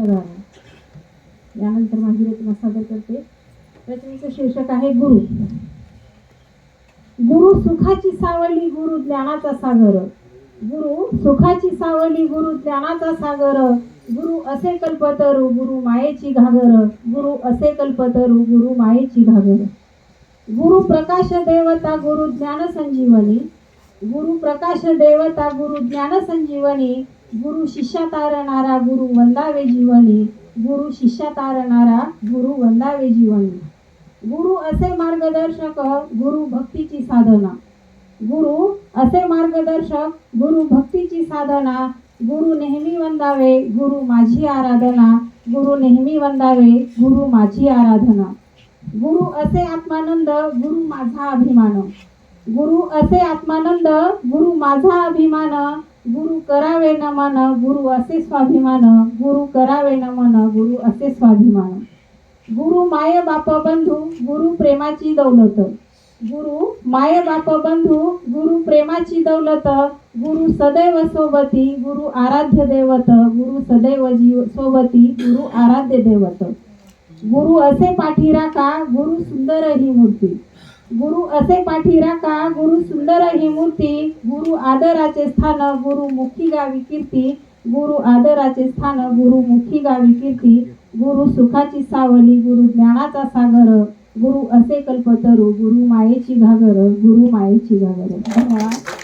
ठरावे यानंतर माझी रचना सादर करते. रचनेचं शीर्षक आहे गुरु. गुरु सुखाची सावली गुरु ज्ञानाचा सागर. गुरु सुखाची सावली गुरु ज्ञानाचा सागर. गुरु असे कल्पतरू गुरु मायेची घागर. गुरु असे कल्पतरू गुरु मायेची घागर. गुरु प्रकाश देवता गुरु ज्ञान संजीवनी. गुरु प्रकाश देवता गुरु ज्ञान संजीवनी. गुरु शिष्या तारणारा गुरु वंदावे जीवनी गुरु शिष्या तारणारा गुरु वंदावे जीवनी. गुरु असे मार्गदर्शक गुरु भक्तीची साधना. गुरु असे मार्गदर्शक गुरु भक्तीची साधना. गुरु नेहमी वंदावे गुरु माझी आराधना. गुरु नेहमी वंदावे गुरु माझी आराधना. गुरु असे आत्मानंद गुरु माझा अभिमान. गुरु असे आत्मानंद गुरु माझा अभिमान. गुरु करावे नमन गुरु असे स्वाभिमान गुरु करावे नमन गुरु असे स्वाभिमान. गुरु माय बाप बंधू गुरु प्रेमाची दौलत. गुरु माय बाप बंधू गुरु प्रेमाची दौलत. गुरु सदैव सोबती गुरु आराध्य देवत. गुरु सदैव जीव सोबती गुरु आराध्य देवत. गुरु असे पाठी राखा गुरु सुंदर ही मूर्ती. गुरु असे पाठी राखा गुरु सुंदर ही मूर्ती गुरु आदराचे स्थान गुरु मुखी गावी कीर्ती गुरु आदराचे स्थान गुरु मुखी गावी कीर्ती गुरु सुखाची सावली गुरु ज्ञानाचा सागर गुरु असे कल्पतरू गुरु मायेची घागर गुरु मायेची घागर. धन्यवाद.